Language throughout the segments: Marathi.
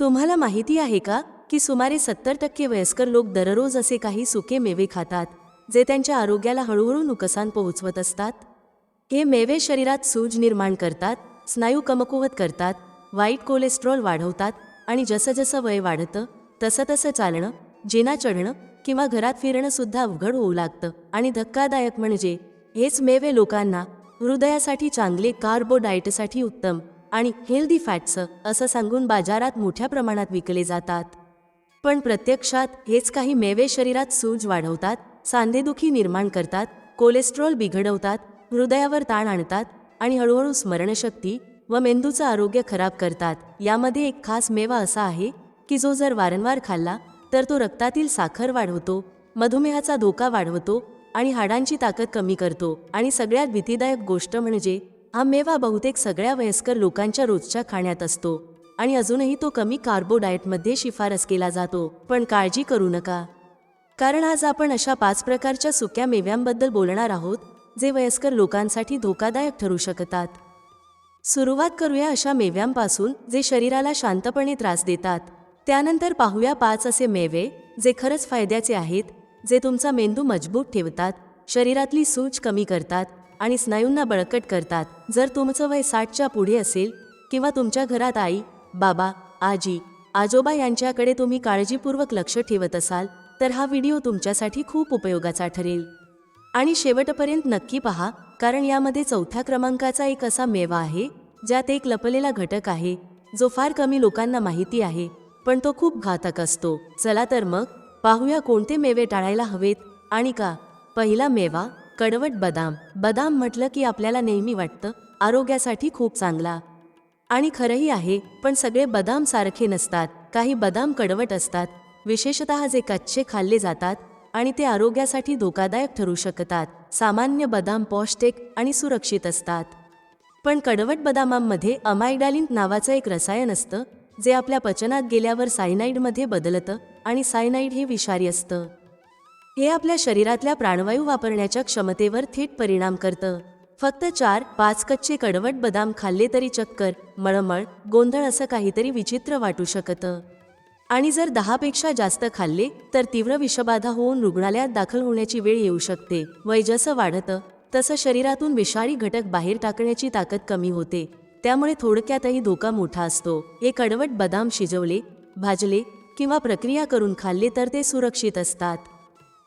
तुम्हाला माहिती आहे का की सुमारे सत्तर टक्के वयस्कर लोक दररोज असे काही सुके मेवे खातात जे त्यांच्या आरोग्याला हळूहळू नुकसान पोहोचवत असतात? हे मेवे शरीरात सूज निर्माण करतात स्नायू कमकुवत करतात वाईट कोलेस्ट्रॉल वाढवतात आणि जसं जसं वय वाढतं तसं तसं चालणं जिना चढणं किंवा घरात फिरणं सुद्धा अवघड होऊ लागतं आणि धक्कादायक म्हणजे हेच मेवे लोकांना हृदयासाठी चांगले कार्बोडायटसाठी उत्तम आणि हेल्दी फॅट्स असं सांगून बाजारात मोठ्या प्रमाणात विकले जातात. पण प्रत्यक्षात हेच काही मेवे शरीरात सूज वाढवतात सांधेदुखी निर्माण करतात कोलेस्ट्रॉल बिघडवतात हृदयावर ताण आणतात आणि हळूहळू स्मरणशक्ती व मेंदूचं आरोग्य खराब करतात. यामध्ये एक खास मेवा असा आहे की जो जर वारंवार खाल्ला तर तो रक्तातील साखर वाढवतो मधुमेहाचा धोका वाढवतो आणि हाडांची ताकद कमी करतो. आणि सगळ्यात भीतीदायक गोष्ट म्हणजे हा मेवा बहुतेक सगळ्या वयस्कर लोकांच्या रोजच्या खाण्यात असतो आणि अजूनही तो कमी कार्बोडायटमध्ये शिफारस केला जातो. पण काळजी करू नका. कारण आज आपण अशा पाच प्रकारच्या सुक्या मेव्यांबद्दल बोलणार आहोत जे वयस्कर लोकांसाठी धोकादायक ठरू शकतात. सुरुवात करूया अशा मेव्यांपासून जे शरीराला शांतपणे त्रास देतात. त्यानंतर पाहूया पाच असे मेवे जे खरंच फायद्याचे आहेत जे तुमचा मेंदू मजबूत ठेवतात शरीरातली सूज कमी करतात आणि स्नायूंना बळकट करतात. जर तुमचं वय साठच्या पुढे असेल किंवा तुमच्या घरात आई बाबा आजी आजोबा यांच्याकडे तुम्ही काळजीपूर्वक लक्ष ठेवत असाल तर हा व्हिडिओ तुमच्यासाठी खूप उपयोगाचा ठरेल. आणि शेवटपर्यंत नक्की पहा कारण यामध्ये चौथ्या क्रमांकाचा एक असा मेवा आहे ज्यात एक लपलेला घटक आहे जो फार कमी लोकांना माहिती आहे पण तो खूप घातक असतो. चला तर मग पाहूया कोणते मेवे टाळायला हवेत आणि का. पहिला मेवा कडवट बदाम. बदाम म्हटलं की आपल्याला नेहमी वाटतं. आरोग्यासाठी खूप चांगला. आणि खरंही आहे पण सगळे बदाम सारखे नसतात. काही बदाम कडवट असतात. विशेषतः जे कच्चे खाल्ले जातात आणि ते आरोग्यासाठी धोकादायक ठरू शकतात. सामान्य बदाम पौष्टिक आणि सुरक्षित असतात. पण कडवट बदामांमध्ये अमायडालिन नावाचं एक रसायन असतं जे आपल्या पचनात गेल्यावर सायनाईडमध्ये बदलतं आणि सायनाईड हे विषारी असतं. हे आपल्या शरीरातल्या प्राणवायू वापरण्याच्या क्षमतेवर थेट परिणाम करतं. फक्त चार पाच कच्चे कडवट बदाम खाल्ले तरी चक्कर मळमळ गोंधळ असं काहीतरी विचित्र वाटू शकतं. आणि जर दहापेक्षा जास्त खाल्ले तर तीव्र विषबाधा होऊन रुग्णालयात दाखल होण्याची वेळ येऊ शकते. वय जसं वाढतं तसं शरीरातून विषारी घटक बाहेर टाकण्याची ताकद कमी होते. त्यामुळे थोडक्यातही धोका मोठा असतो. हे कडवट बदाम शिजवले भाजले किंवा प्रक्रिया करून खाल्ले तर ते सुरक्षित असतात.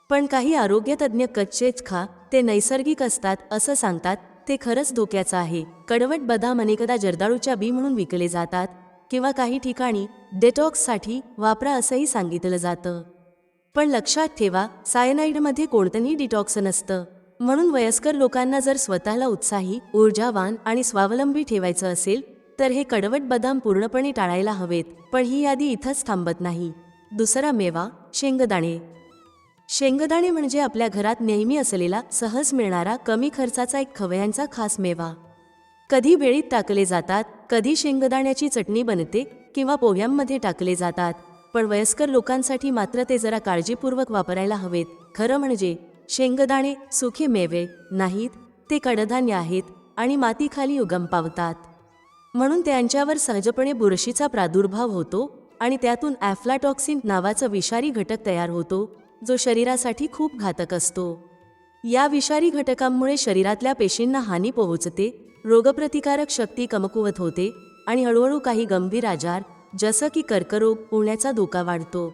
पण काही आरोग्यतज्ज्ञ कच्चेच खा ते नैसर्गिक असतात असं सांगतात ते खरंच धोक्याचं आहे. कडवट बदाम अनेकदा जर्दाळूच्या बी म्हणून विकले जातात. किंवा काही ठिकाणी डेटॉक्ससाठी वापरा असंही सांगितलं जातं. पण लक्षात ठेवा सायनाईडमध्ये कोणतंही डिटॉक्स नसतं. म्हणून वयस्कर लोकांना जर स्वतःला उत्साही ऊर्जावान आणि स्वावलंबी ठेवायचं असेल तर हे कडवट बदाम पूर्णपणे टाळायला हवेत पण ही यादी इथंच थांबत नाही. दुसरा मेवा शेंगदाणे. शेंगदाणे म्हणजे आपल्या घरात नेहमी असलेला सहज मिळणारा कमी खर्चाचा एक खवयांचा खास मेवा. कधी बेळीत टाकले जातात कधी शेंगदाण्याची चटणी बनते किंवा पोह्यांमध्ये टाकले जातात पण वयस्कर लोकांसाठी मात्र ते जरा काळजीपूर्वक वापरायला हवेत. खरं म्हणजे शेंगदाणे सुखे मेवे नाहीत ते कडधान्य आहेत आणि मातीखाली उगम पावतात. म्हणून त्यांच्यावर सहजपणे बुरशीचा प्रादुर्भाव होतो आणि त्यातून ॲफ्लाटॉक्सिन नावाचा विषारी घटक तयार होतो जो शरीरासाठी खूप घातक असतो. या विषारी घटकांमुळे शरीरातल्या पेशींना हानी पोहोचते रोगप्रतिकारक शक्ती कमकुवत होते आणि हळूहळू काही गंभीर आजार जसं की कर्करोग होण्याचा धोका वाढतो.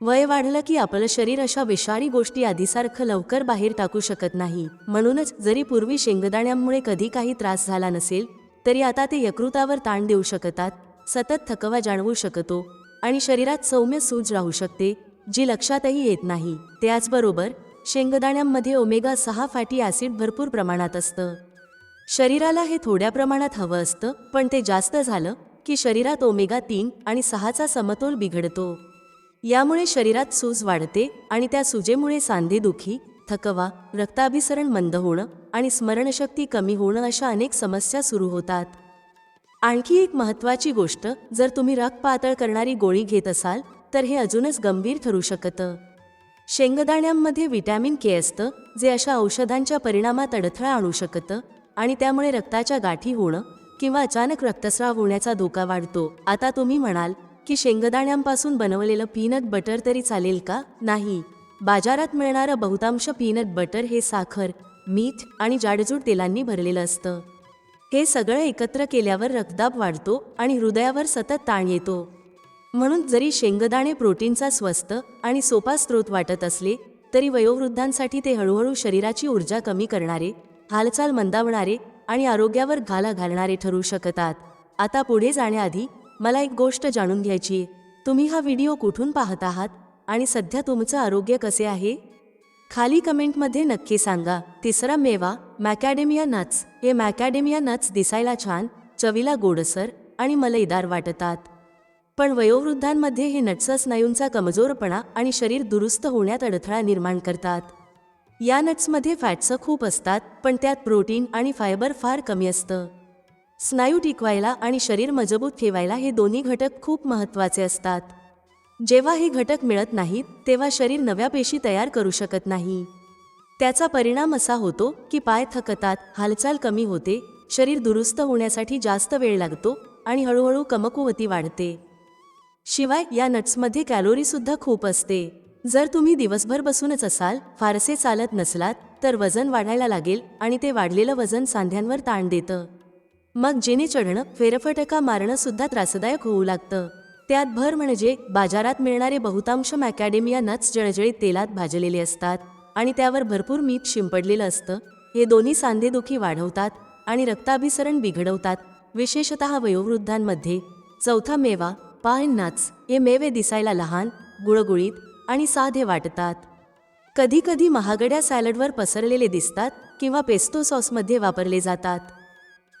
वय वाढलं की आपलं शरीर अशा विषारी गोष्टी आधीसारखं लवकर बाहेर टाकू शकत नाही. म्हणूनच जरी पूर्वी शेंगदाण्यांमुळे कधी काही त्रास झाला नसेल तरी आता ते यकृतावर ताण देऊ शकतात सतत थकवा जाणवू शकतो आणि शरीरात सौम्य सूज राहू शकते जी लक्षातही येत नाही. त्याचबरोबर शेंगदाण्यांमध्ये ओमेगा सहा फॅटी ॲसिड भरपूर प्रमाणात असतं. शरीराला हे थोड्या प्रमाणात हवं असतं पण ते जास्त झालं की शरीरात ओमेगा तीन आणि सहाचा समतोल बिघडतो. यामुळे शरीरात सूज वाढते आणि त्या सुजेमुळे सांधेदुखी थकवा रक्ताभिसरण मंद होणं आणि स्मरणशक्ती कमी होणं अशा अनेक समस्या सुरू होतात. आणखी एक महत्त्वाची गोष्ट जर तुम्ही रक्त पातळ करणारी गोळी घेत असाल तर हे अजूनच गंभीर ठरू शकतं. शेंगदाण्यांमध्ये व्हिटॅमिन के असतं जे अशा औषधांच्या परिणामात अडथळा आणू शकतं आणि त्यामुळे रक्ताच्या गाठी होणं किंवा अचानक रक्तस्राव होण्याचा धोका वाढतो. आता तुम्ही म्हणाल की शेंगदाण्यांपासून बनवलेलं पीनट बटर तरी चालेल का? नाही. बाजारात मिळणारं बहुतांश पीनट बटर हे साखर मीठ आणि जाडजूड तेलांनी भरलेलं असतं. हे सगळं एकत्र केल्यावर रक्तदाब वाढतो आणि हृदयावर सतत ताण येतो. म्हणून जरी शेंगदाणे प्रोटीनचा स्वस्त आणि सोपा स्रोत वाटत असले तरी वयोवृद्धांसाठी ते हळूहळू शरीराची ऊर्जा कमी करणारे हालचाल मंदावणारे आणि आरोग्यावर घाला घालणारे ठरू शकतात. आता पुढे जाण्याआधी मला एक गोष्ट जाणून घ्यायची आहे. तुम्ही हा व्हिडिओ कुठून पाहत आहात आणि सध्या तुमचं आरोग्य कसे आहे? खाली कमेंटमध्ये नक्की सांगा. तिसरा मेवा मॅकॅडेमिया नट्स. हे मॅकॅडेमिया नट्स दिसायला छान चवीला गोडसर आणि मलईदार वाटतात. पण वयोवृद्धांमध्ये हे नट्स स्नायूंचा कमजोरपणा आणि शरीर दुरुस्त होण्यात अडथळा निर्माण करतात. या नट्समध्ये फॅट्स खूप असतात पण त्यात प्रोटीन आणि फायबर फार कमी असतं. स्नायू टिकवायला आणि शरीर मजबूत ठेवायला हे दोन्ही घटक खूप महत्त्वाचे असतात. जेव्हा हे घटक मिळत नाहीत तेव्हा शरीर नव्या पेशी तयार करू शकत नाही. त्याचा परिणाम असा होतो की पाय थकतात हालचाल कमी होते शरीर दुरुस्त होण्यासाठी जास्त वेळ लागतो आणि हळूहळू कमकुवती वाढते. शिवाय या नट्समध्ये कॅलोरीसुद्धा खूप असते. जर तुम्ही दिवसभर बसूनच असाल फारसे चालत नसलात तर वजन वाढायला लागेल आणि ते वाढलेलं वजन सांध्यांवर ताण देतं. मग जिने चढणं फेरफटका मारणं सुद्धा त्रासदायक होऊ लागतं. त्यात भर म्हणजे बाजारात मिळणारे बहुतांश मॅकॅडेमिया नट्स जळजळीत तेलात भाजलेले असतात आणि त्यावर भरपूर मीठ शिंपडलेलं असतं. हे दोन्ही सांधेदुखी वाढवतात आणि रक्ताभिसरण बिघडवतात. विशेषतः वयोवृद्धांमध्ये. चौथा मेवा पायांनाच नट्स हे मेवे दिसायला लहान गुळगुळीत आणि साधे वाटतात. कधीकधी महागड्या सॅलडवर पसरलेले दिसतात किंवा पेस्टो सॉसमध्ये वापरले जातात.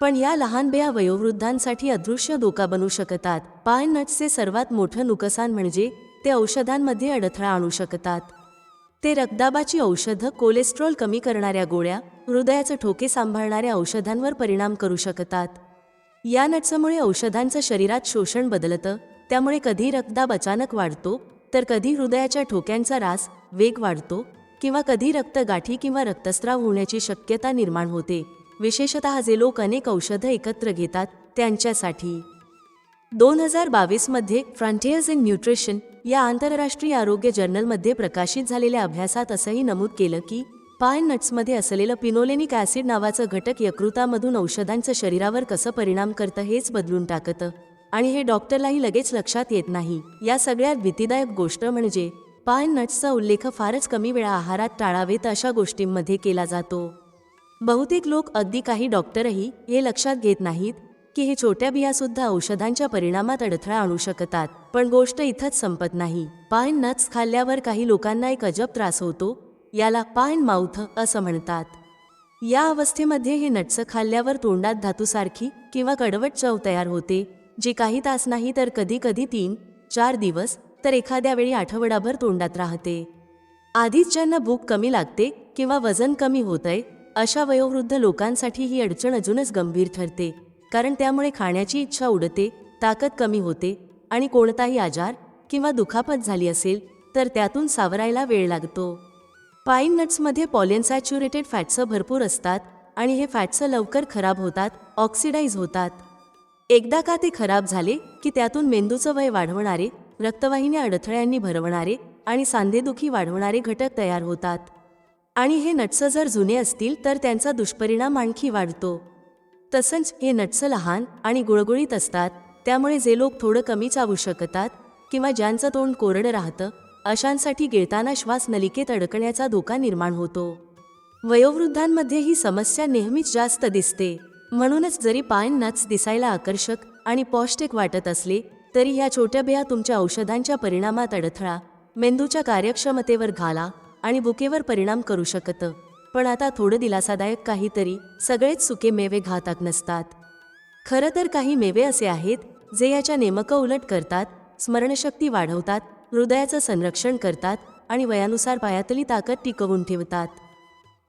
पण या लहान बेया वयोवृद्धांसाठी अदृश्य धोका बनू शकतात. पायनट्सचे सर्वात मोठं नुकसान म्हणजे ते औषधांमध्ये अडथळा आणू शकतात. ते रक्तदाबाची औषधं कोलेस्ट्रॉल कमी करणाऱ्या गोळ्या हृदयाचं ठोके सांभाळणाऱ्या औषधांवर परिणाम करू शकतात. या नट्समुळे औषधांचं शरीरात शोषण बदलतं त्यामुळे कधी रक्तदाब अचानक वाढतो तर कधी हृदयाच्या ठोक्यांचा रास वेग वाढतो किंवा कधी रक्तगाठी किंवा रक्तस्राव होण्याची शक्यता निर्माण होते. विशेषतः जे लोक अनेक औषधं एकत्र घेतात त्यांच्यासाठी. दोन हजार बावीसमध्ये फ्रंटियर्स इन न्यूट्रिशन या आंतरराष्ट्रीय आरोग्य जर्नलमध्ये प्रकाशित झालेल्या अभ्यासात असंही नमूद केलं की पाय नट्समध्ये असलेलं पिनोलेनिक ॲसिड नावाचं घटक यकृतामधून औषधांचं शरीरावर कसं परिणाम करतं हेच बदलून टाकतं. आणि हे डॉक्टरलाही लगेच लक्षात येत नाही. या सगळ्यात भीतीदायक गोष्ट म्हणजे पाइन नट्सचा उल्लेख फारच कमी वेळा आहारात टाळावेत अशा गोष्टींमध्ये केला जातो. बहुतेक लोक अगदी काही डॉक्टरही हे लक्षात घेत नाहीत की हे छोट्या बियासुद्धा औषधांच्या परिणामात अडथळा आणू शकतात. पण गोष्ट इथंच संपत नाही. पाइन नट्स खाल्ल्यावर काही लोकांना एक अजब त्रास होतो याला पाइन माउथ असं म्हणतात. या अवस्थेमध्ये हे नट्स खाल्ल्यावर तोंडात धातूसारखी किंवा कडवट चव तयार होते जी काही तास नाही तर कधी कधी तीन चार दिवस तर एखाद्या वेळी आठवडाभर तोंडात राहते. आधीच ज्यांना भूक कमी लागते किंवा वजन कमी होतंय अशा वयोवृद्ध लोकांसाठी ही अडचण अजूनच गंभीर ठरते कारण त्यामुळे खाण्याची इच्छा उडते ताकद कमी होते आणि कोणताही आजार किंवा दुखापत झाली असेल तर त्यातून सावरायला वेळ लागतो. पाईन नट्समध्ये पॉलियनसॅच्युरेटेड फॅट्स भरपूर असतात आणि हे फॅट्स लवकर खराब होतात ऑक्सिडाईज होतात. एकदा का ते खराब झाले की त्यातून मेंदूचं वय वाढवणारे रक्तवाहिन्या अडथळ्यांनी भरवणारे आणि सांधेदुखी वाढवणारे घटक तयार होतात. आणि हे नट्स जर जुने असतील तर त्यांचा दुष्परिणाम आणखी वाढतो. तसंच हे नट्स लहान आणि गुळगुळीत असतात त्यामुळे जे लोक थोडं कमी चावू शकतात किंवा ज्यांचं तोंड कोरडं राहतं अशांसाठी गिळताना श्वास नलिकेत अडकण्याचा धोका निर्माण होतो. वयोवृद्धांमध्ये ही समस्या नेहमीच जास्त दिसते. म्हणूनच जरी पाइन नट्स दिसायला आकर्षक आणि पौष्टिक वाटत असले तरी ह्या छोट्या बिया तुमच्या औषधांच्या परिणामात अडथळा मेंदूच्या कार्यक्षमतेवर घाला आणि बुकेवर परिणाम करू शकतं. पण आता थोडं दिलासादायक काहीतरी सगळेच सुके मेवे घातक नसतात. खरं तर काही मेवे असे आहेत जे याच्या नेमकं उलट करतात स्मरणशक्ती वाढवतात हृदयाचं संरक्षण करतात आणि वयानुसार पायातली ताकद टिकवून ठेवतात.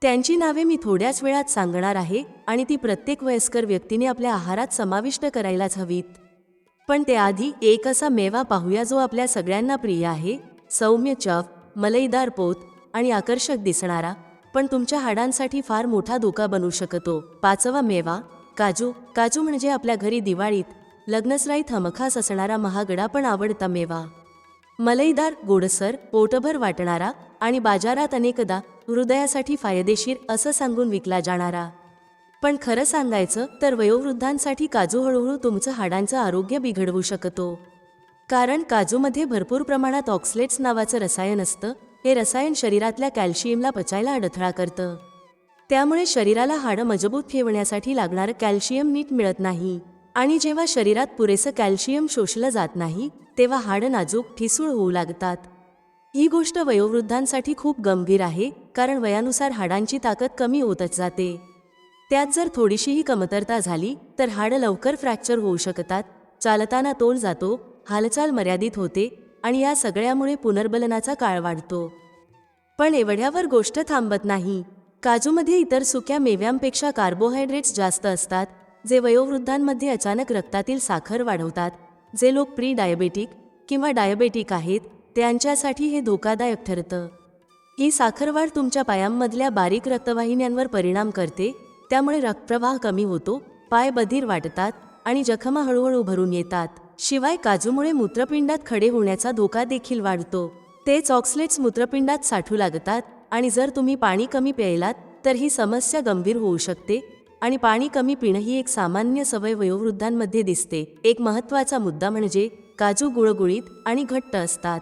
त्यांची नावे मी थोड्याच वेळात सांगणार आहे आणि ती प्रत्येक वयस्कर व्यक्तीने आपल्या आहारात समाविष्ट करायलाच हवीत. पण त्याआधी एक असा मेवा पाहूया जो आपल्या सगळ्यांना प्रिय आहे सौम्य चव मलईदार पोत आणि आकर्षक दिसणारा पण तुमच्या हाडांसाठी फार मोठा धोका बनू शकतो. पाचवा मेवा काजू. काजू म्हणजे आपल्या घरी दिवाळीत लग्नसराईत हमखास असणारा महागडा पण आवडता मेवा. मलईदार गोडसर पोटभर वाटणारा आणि बाजारात अनेकदा हृदयासाठी फायदेशीर असं सांगून विकला जाणारा. पण खरं सांगायचं तर वयोवृद्धांसाठी काजू हळूहळू तुमचं हाडांचं आरोग्य बिघडवू शकतो. कारण काजूमध्ये भरपूर प्रमाणात ऑक्सलेट्स नावाचं रसायन असतं हे रसायन शरीरातल्या कॅल्शियमला पचायला अडथळा करतं. त्यामुळे शरीराला हाडं मजबूत ठेवण्यासाठी लागणारं कॅल्शियम नीट मिळत नाही. आणि जेव्हा शरीरात पुरेसं कॅल्शियम शोषलं जात नाही तेव्हा हाडं नाजूक ठिसूळ होऊ लागतात. ही गोष्ट वयोवृद्धांसाठी खूप गंभीर आहे कारण वयानुसार हाडांची ताकद कमी होतच जाते. त्यात जर थोडीशीही कमतरता झाली तर हाडं लवकर फ्रॅक्चर होऊ शकतात चालताना तोल जातो हालचाल मर्यादित होते आणि या सगळ्यामुळे पुनर्बलनाचा काळ वाढतो. पण एवढ्यावर गोष्ट थांबत नाही. काजूमध्ये इतर सुक्या मेव्यांपेक्षा कार्बोहायड्रेट्स जास्त असतात जे वयोवृद्धांमध्ये अचानक रक्तातील साखर वाढवतात जे लोक प्री डायबेटिक किंवा डायबेटिक आहेत त्यांच्यासाठी हे धोकादायक ठरतं. ही साखरवाढ तुमच्या पायांमधल्या बारीक रक्तवाहिन्यांवर परिणाम करते त्यामुळे रक्तप्रवाह कमी होतो पाय बधीर वाटतात आणि जखमा हळूहळू भरून येतात. शिवाय काजूमुळे मूत्रपिंडात खडे होण्याचा धोका देखील वाढतो. तेच ऑक्सलेट्स मूत्रपिंडात साठू लागतात आणि जर तुम्ही पाणी कमी प्यायलात तर ही समस्या गंभीर होऊ शकते आणि पाणी कमी पिणं ही एक सामान्य सवय वयोवृद्धांमध्ये दिसते. एक महत्त्वाचा मुद्दा म्हणजे काजू गुळगुळीत आणि घट्ट असतात.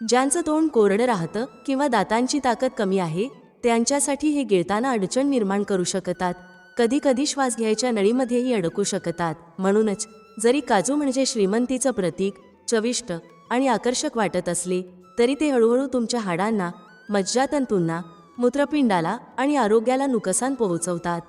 ज्यांचं तोंड कोरडं राहतं किंवा दातांची ताकद कमी आहे त्यांच्यासाठी हे गिळताना अडचण निर्माण करू शकतात. कधीकधी श्वास घ्यायच्या नळीमध्येही अडकू शकतात. म्हणूनच जरी काजू म्हणजे श्रीमंतीचं प्रतीक चविष्ट आणि आकर्षक वाटत असले तरी ते हळूहळू तुमच्या हाडांना मज्जातंतूंना मूत्रपिंडाला आणि आरोग्याला नुकसान पोहोचवतात.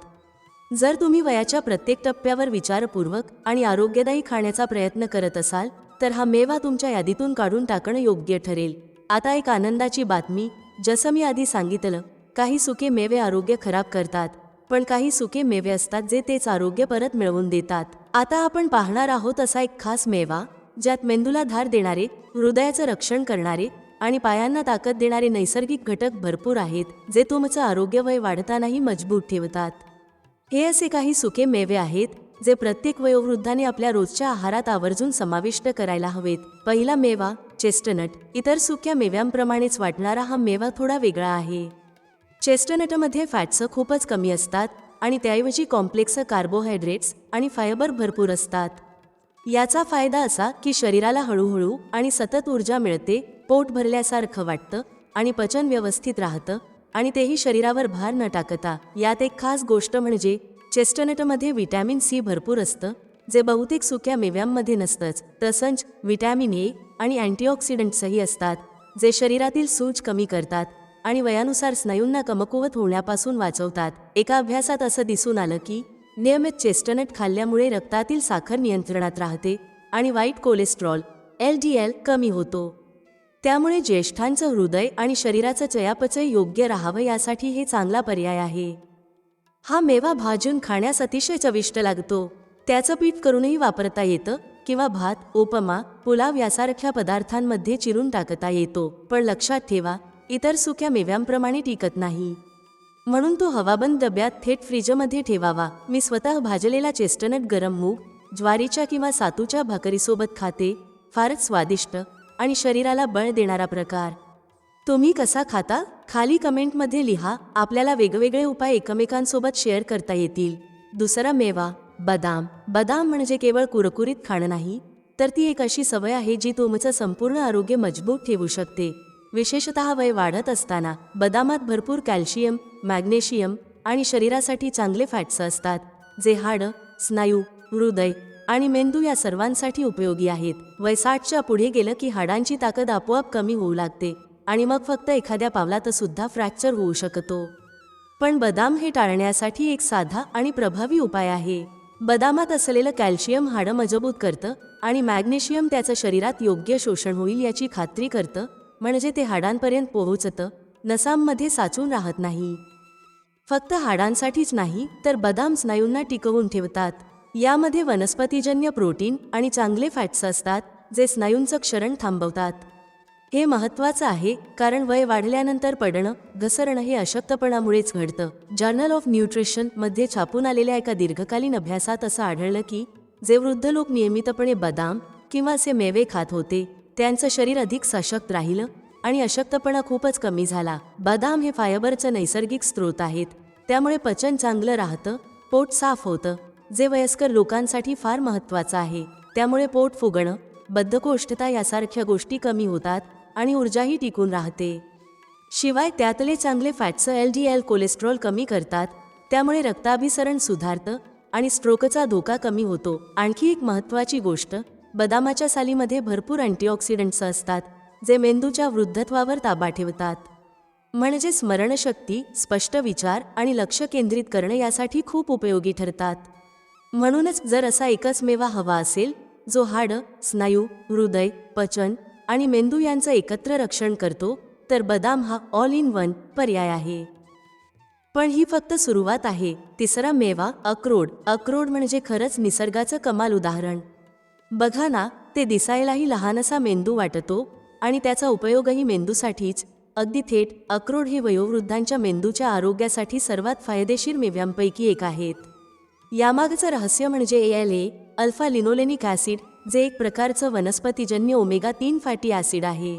जर तुम्ही वयाच्या प्रत्येक टप्प्यावर विचारपूर्वक आणि आरोग्यदायी खाण्याचा प्रयत्न करत असाल तर हा मेवा तुमच्या यादीतून काढून टाकणं योग्य ठरेल. आता एक आनंदाची बातमी. जसं मी आधी सांगितलं काही सुके मेवे आरोग्य खराब करतात पण काही सुके मेवे असतात जे तेच आरोग्य परत मिळवून देतात. आता आपण पाहणार आहोत असा एक खास मेवा ज्यात मेंदूला धार देणारे हृदयाचं रक्षण करणारे आणि पायांना ताकद देणारे नैसर्गिक घटक भरपूर आहेत जे तुमचं आरोग्य वय वाढतानाही मजबूत ठेवतात. हे असे काही सुके मेवे आहेत जे प्रत्येक वयोवृद्धाने आपल्या रोजच्या आहारात आवर्जून समाविष्ट करायला हवेत. पहिला मेवा चेस्टनट इतर सुक्या मेव्यांप्रमाणेच वाटणारा हा मेवा थोडा वेगळा आहे. चेस्टनटमध्ये फॅट्स खूपच कमी असतात आणि त्याऐवजी कॉम्प्लेक्स कार्बोहायड्रेट्स आणि फायबर भरपूर असतात. याचा फायदा असा की शरीराला हळूहळू आणि सतत ऊर्जा मिळते पोट भरल्यासारखं वाटतं आणि पचन व्यवस्थित राहतं आणि तेही शरीरावर भार न टाकता. यात एक खास गोष्ट म्हणजे चेस्टनटमध्ये व्हिटॅमिन सी भरपूर असतं जे बहुतेक सुक्या मेव्यांमध्ये नसतंच. तसंच व्हिटॅमिन ए आणि अँटीऑक्सिडंट्सही असतात जे शरीरातील सूज कमी करतात आणि वयानुसार स्नायूंना कमकुवत होण्यापासून वाचवतात. एका अभ्यासात असं दिसून आलं की नियमित चेस्टनट खाल्ल्यामुळे रक्तातील साखर नियंत्रणात राहते आणि वाईट कोलेस्ट्रॉल एल डी एल कमी होतो. त्यामुळे ज्येष्ठांचं हृदय आणि शरीराचं चयापचय योग्य राहावं यासाठी हे चांगला पर्याय आहे. हा मेवा भाजून खाण्यास अतिशय चविष्ट लागतो. त्याचं पीठ करूनही वापरता येतं किंवा भात उपमा पुलाव यासारख्या पदार्थांमध्ये चिरून टाकता येतो. पण लक्षात ठेवा इतर सुक्या मेव्यांप्रमाणे टिकत नाही. म्हणून तो हवाबंद डब्यात थेट फ्रीजमध्ये ठेवावा. मी स्वतः भाजलेला चेस्टनट गरम मूग ज्वारीच्या किंवा सातूच्या भाकरीसोबत खाते. फारच स्वादिष्ट आणि शरीराला बळ देणारा प्रकार. तुम्ही कसा खाता? खाली कमेंटमध्ये लिहा आपल्याला वेगवेगळे उपाय एकमेकांसोबत शेअर करता येतील. दुसरा मेवा बदाम. बदाम म्हणजे केवळ कुरकुरीत खाणं नाही तर ती एक अशी सवय आहे जी तुमचं संपूर्ण आरोग्य मजबूत ठेवू शकते. विशेषतः वय वाढत असताना बदामात भरपूर कॅल्शियम मॅग्नेशियम आणि शरीरासाठी चांगले फॅट्स असतात जे हाडं स्नायू हृदय आणि मेंदू या सर्वांसाठी उपयोगी आहेत. वय साठच्या पुढे गेलं की हाडांची ताकद आपोआप कमी होऊ लागते. आणि मग फक्त एखाद्या पावलात सुद्धा फ्रॅक्चर होऊ शकतो. पण बदाम हे टाळण्यासाठी एक साधा आणि प्रभावी उपाय आहे. बदामात असलेलं कॅल्शियम हाडं मजबूत करतं आणि मॅग्नेशियम त्याचं शरीरात योग्य शोषण होईल याची खात्री करतं म्हणजे ते हाडांपर्यंत पोहोचतं नसांमध्ये साचून राहत नाही. फक्त हाडांसाठीच नाही तर बदाम स्नायूंना टिकवून ठेवतात. यामध्ये वनस्पतीजन्य प्रोटीन आणि चांगले फॅट्स असतात जे स्नायूंचं क्षरण थांबवतात. हे महत्त्वाचं आहे कारण वय वाढल्यानंतर पडणं घसरणं हे अशक्तपणामुळेच घडतं. जर्नल ऑफ न्यूट्रिशनमध्ये छापून आलेल्या एका दीर्घकालीन अभ्यासात असं आढळलं की जे वृद्ध लोक नियमितपणे बदाम किंवा असे मेवे खात होते त्यांचं शरीर अधिक सशक्त राहिलं आणि अशक्तपणा खूपच कमी झाला. बदाम हे फायबरचं नैसर्गिक स्रोत आहेत त्यामुळे पचन चांगलं राहतं पोट साफ होतं. जे वयस्कर लोकांसाठी फार महत्त्वाचं आहे त्यामुळे पोट फुगणं बद्धकोष्ठता यासारख्या गोष्टी कमी होतात आणि ऊर्जाही टिकून राहते. शिवाय त्यातले चांगले fats L D L cholesterol कमी करतात त्यामुळे रक्ताभिसरण सुधारतं आणि स्ट्रोकचा धोका कमी होतो. आणखी एक महत्त्वाची गोष्ट बदामाच्या सालीमध्ये भरपूर अँटीऑक्सिडंट्स असतात जे मेंदूच्या वृद्धत्वावर ताबा ठेवतात. म्हणजे स्मरणशक्ती स्पष्ट विचार आणि लक्ष केंद्रित करणं यासाठी खूप उपयोगी ठरतात. म्हणूनच जर असा एकच मेवा हवा असेल जो हाडं स्नायू हृदय पचन आणि मेंदू यांचं एकत्र रक्षण करतो तर बदाम हा ऑल इन वन पर्याय आहे. पण ही फक्त सुरुवात आहे. तिसरा मेवा अक्रोड. अक्रोड म्हणजे खरंच निसर्गाचं कमाल उदाहरण. बघा ना ते दिसायलाही लहानसा मेंदू वाटतो आणि त्याचा उपयोगही मेंदूसाठीच. अगदी थेट अक्रोड हे वयोवृद्धांच्या मेंदूच्या आरोग्यासाठी सर्वात फायदेशीर मेव्यांपैकी एक आहेत. यामागचं रहस्य म्हणजे A L A alpha linolenic acid जे एक प्रकारचं वनस्पतीजन्य ओमेगा तीन फॅटी ॲसिड आहे.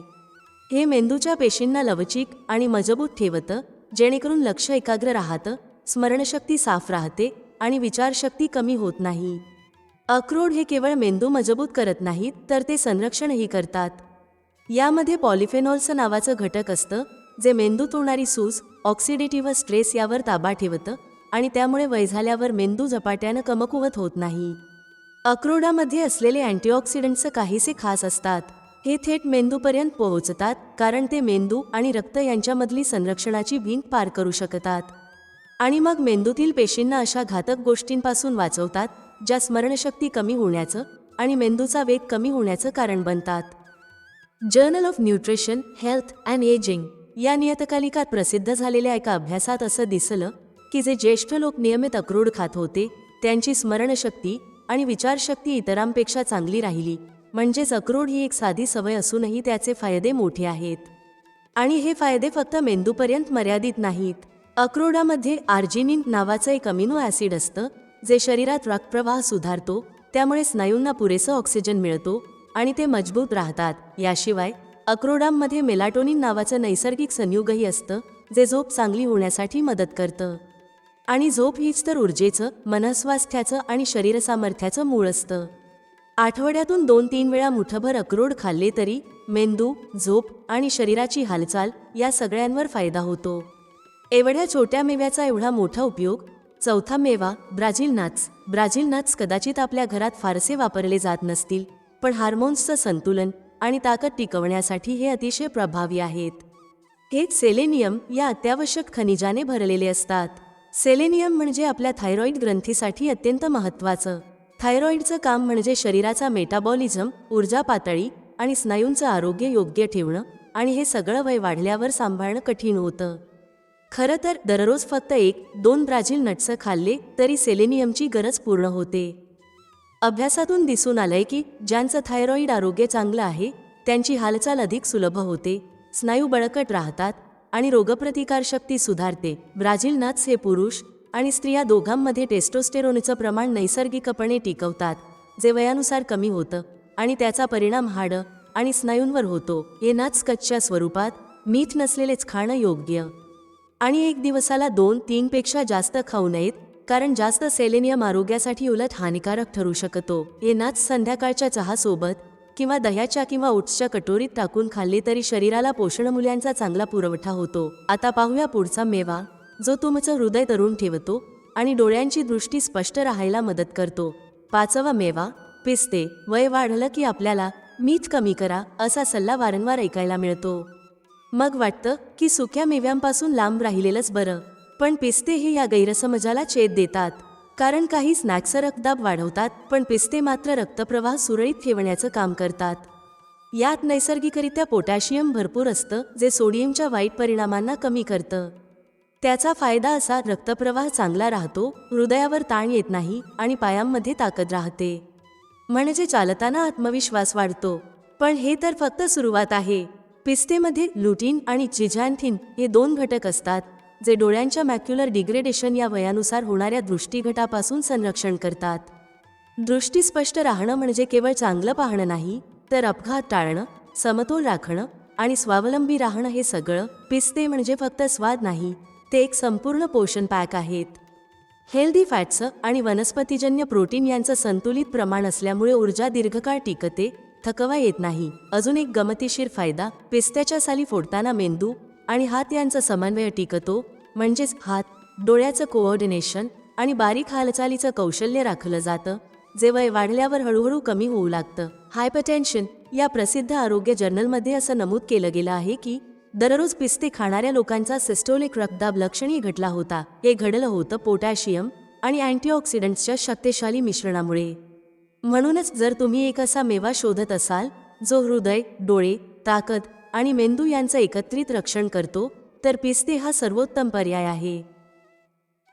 हे मेंदूच्या पेशींना लवचिक आणि मजबूत ठेवतं जेणेकरून लक्ष एकाग्र राहतं स्मरणशक्ती साफ राहते आणि विचारशक्ती कमी होत नाही. अक्रोड हे केवळ मेंदू मजबूत करत नाहीत तर ते संरक्षणही करतात. यामध्ये पॉलिफेनॉलचं नावाचं घटक असतं जे मेंदूत होणारी सूज ऑक्सिडेटिव्ह स्ट्रेस यावर ताबा ठेवतं आणि त्यामुळे वय झाल्यावर मेंदू झपाट्यानं कमकुवत होत नाही. अक्रोडामध्ये असलेले अँटीऑक्सिडंट्स काहीसे खास असतात. हे थेट मेंदूपर्यंत पोहोचतात कारण ते मेंदू आणि रक्त यांच्यामधली संरक्षणाची भिंत पार करू शकतात. आणि मग मेंदूतील पेशींना अशा घातक गोष्टींपासून वाचवतात ज्या स्मरणशक्ती कमी होण्याचं आणि मेंदूचा वेग कमी होण्याचं कारण बनतात. Journal of nutrition health and ageing या नियतकालिकात प्रसिद्ध झालेल्या एका अभ्यासात असं दिसलं की जे ज्येष्ठ लोक नियमित अक्रोड खात होते त्यांची स्मरणशक्ती आणि विचारशक्ती इतरांपेक्षा चांगली राहिली. म्हणजेच अक्रोड ही एक साधी सवय असूनही त्याचे फायदे मोठे आहेत. आणि हे फायदे फक्त मेंदूपर्यंत मर्यादित नाहीत. अक्रोडामध्ये आर्जिनिन नावाचं एक अमिनो ॲसिड असतं जे शरीरात रक्तप्रवाह सुधारतो त्यामुळे स्नायूंना पुरेसं ऑक्सिजन मिळतो आणि ते मजबूत राहतात. याशिवाय अक्रोडांमध्ये मेलाटोनिन नावाचं नैसर्गिक संयुगही असतं जे झोप चांगली होण्यासाठी मदत करतं. आणि झोप हीच तर ऊर्जेचं मनस्वास्थ्याचं आणि शरीरसामर्थ्याचं मूळ असतं. आठवड्यातून दोन तीन वेळा मुठभर अक्रोड खाल्ले तरी मेंदू झोप आणि शरीराची हालचाल या सगळ्यांवर फायदा होतो. एवढ्या छोट्या मेव्याचा एवढा मोठा उपयोग चौथा मेवा ब्राझील नाच. ब्राझील नाच कदाचित आपल्या घरात फारसे वापरले जात नसतील पण हार्मोन्सचं संतुलन आणि ताकद टिकवण्यासाठी हे अतिशय प्रभावी आहेत. हे सेलेनियम या अत्यावश्यक खनिजाने भरलेले असतात. सेलेनियम म्हणजे आपल्या थायरॉईड ग्रंथीसाठी अत्यंत महत्त्वाचं. थायरॉईडचं काम म्हणजे शरीराचा मेटाबॉलिझम ऊर्जा पातळी आणि स्नायूंचं आरोग्य योग्य ठेवणं आणि हे सगळं वय वाढल्यावर सांभाळणं कठीण होतं. खरं तर दररोज फक्त एक दोन ब्राझील नट्स खाल्ले तरी सेलेनियमची गरज पूर्ण होते. अभ्यासातून दिसून आलंय की ज्यांचं थायरॉईड आरोग्य चांगलं आहे त्यांची हालचाल अधिक सुलभ होते. स्नायू बळकट राहतात आणि रोगप्रतिकारशक्ती सुधारते. ब्राझील नट्स हे पुरुष आणि स्त्रिया दोघांमध्ये टेस्टोस्टेरोनचं प्रमाण नैसर्गिकपणे टिकवतात जे वयानुसार कमी होतं आणि त्याचा परिणाम हाडं आणि स्नायूंवर होतो. हे नट्स कच्च्या स्वरूपात मीठ नसलेलेच खाणं योग्य. आणि एक दिवसाला दोन तीनपेक्षा जास्त खाऊ नयेत कारण जास्त सेलेनियम आरोग्यासाठी उलट हानिकारक ठरू शकतो. हे नाच संध्याकाळच्या चहासोबत किंवा दह्याच्या किंवा ओट्सच्या कटोरीत टाकून खाल्ले तरी शरीराला पोषणमूल्यांचा चांगला पुरवठा होतो. आता पाहूया पुढचा मेवा जो तुमचं हृदय तरुण ठेवतो आणि डोळ्यांची दृष्टी स्पष्ट राहायला मदत करतो. पाचवा मेवा पिस्ते वय वाढलं की आपल्याला मीठ कमी करा असा सल्ला वारंवार ऐकायला मिळतो. मग वाटतं की सुक्या मेव्यांपासून लांब राहिलेलंच बरं पण पिस्ते हे या गैरसमजाला छेद देतात. कारण काही स्नॅक्स रक्तदाब वाढवतात पण पिस्ते मात्र रक्तप्रवाह सुरळीत ठेवण्याचं काम करतात. यात नैसर्गिकरित्या पोटॅशियम भरपूर असतं जे सोडियमच्या वाईट परिणामांना कमी करतं. त्याचा फायदा असा रक्तप्रवाह चांगला राहतो हृदयावर ताण येत नाही आणि पायांमध्ये ताकद राहते. म्हणजे चालताना आत्मविश्वास वाढतो. पण हे तर फक्त सुरुवात आहे. पिस्तेमध्ये लुटीन आणि चिझॅन्थिन हे दोन घटक असतात. जे डोळ्यांच्या मॅक्युलर डिग्रेडेशन या वयानुसार होणाऱ्या दृष्टीघटापासून संरक्षण करतात. दृष्टी स्पष्ट राहणं म्हणजे केवळ चांगलं पाहणं नाही तर अपघात टाळणं समतोल राखणं आणि स्वावलंबी राहणं हे सगळं पिस्ते म्हणजे फक्त स्वाद नाही ते एक संपूर्ण पोषण पॅक आहेत. हेल्दी फॅट्सं आणि वनस्पतीजन्य प्रोटीन यांचं संतुलित प्रमाण असल्यामुळे ऊर्जा दीर्घकाळ टिकते थकवा येत नाही. अजून एक गमतीशीर फायदा पिस्त्याच्या साली फोडताना मेंदू आणि हात यांचा समन्वय टिकतो म्हणजेच हात डोळ्याचं कोऑर्डिनेशन आणि बारीक हालचालीचं कौशल्य राखलं जातं. जे वय वाढल्यावर हळूहळू कमी होऊ लागतं. हायपरटेन्शन या प्रसिद्ध आरोग्य जर्नलमध्ये असं नमूद केलं गेलं आहे की दररोज पिस्ते खाणाऱ्या लोकांचा सिस्टोलिक रक्तदाब लक्षणीय घटला होता. हे घडलं होतं पोटॅशियम आणि अँटीऑक्सिडंट्सच्या शक्तिशाली मिश्रणामुळे. म्हणूनच जर तुम्ही एक असा मेवा शोधत असाल जो हृदय डोळे ताकद आणि मेंदू यांचं एकत्रित रक्षण करतो तर पिस्ते हा सर्वोत्तम पर्याय आहे.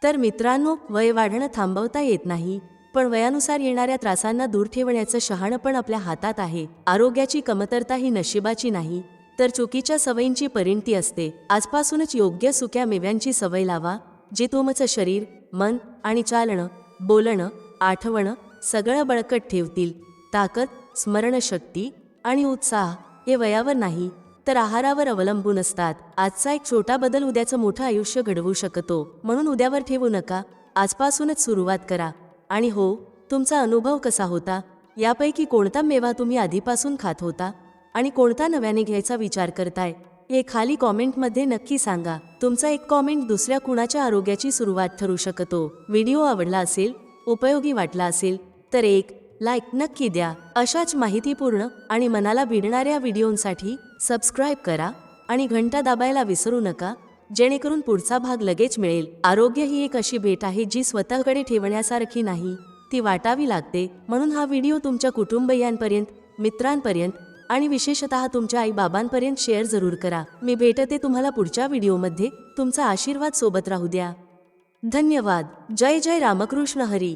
तर मित्रांनो वय वाढणं थांबवता येत नाही पण वयानुसार येणाऱ्या त्रासांना दूर ठेवण्याचं शहाणं पण आपल्या हातात आहे. आरोग्याची कमतरता ही नशिबाची नाही तर चुकीच्या सवयींची परिणती असते. आजपासूनच योग्य सुक्या मेव्यांची सवय लावा जे तुमचं शरीर मन आणि चालणं बोलणं आठवणं सगळं बळकट ठेवतील. ताकद स्मरणशक्ती आणि उत्साह हे वयावर नाही तर आहारावर अवलंबून असतात. आजचा एक छोटा बदल उद्याचं मोठं आयुष्य घडवू शकतो. म्हणून उद्यावर ठेवू नका. आजपासूनच सुरुवात करा. आणि हो तुमचा अनुभव कसा होता? यापैकी कोणता मेवा तुम्ही आधीपासून खात होता? आणि कोणता नव्याने घ्यायचा विचार करताय? हे खाली कॉमेंटमध्ये नक्की सांगा. तुमचा एक कॉमेंट दुसऱ्या कुणाच्या आरोग्याची सुरुवात ठरू शकतो. व्हिडिओ आवडला असेल उपयोगी वाटला असेल तर एक लाईक नक्की द्या. अशाच माहितीपूर्ण आणि मनाला भिडणाऱ्या व्हिडिओंसाठी सबस्क्राईब करा आणि घंटा दाबायला विसरू नका जेणेकरून पुढचा भाग लगेच मिळेल. आरोग्य ही एक अशी भेट आहे जी स्वतःकडे ठेवण्यासारखी नाही ती वाटावी लागते. म्हणून हा व्हिडिओ तुमच्या कुटुंबियांपर्यंत मित्रांपर्यंत आणि विशेषतः तुमच्या आई बाबांपर्यंत शेअर जरूर करा. मी भेटते तुम्हाला पुढच्या व्हिडिओमध्ये. तुमचा आशीर्वाद सोबत राहू द्या. धन्यवाद. जय जय रामकृष्ण हरी.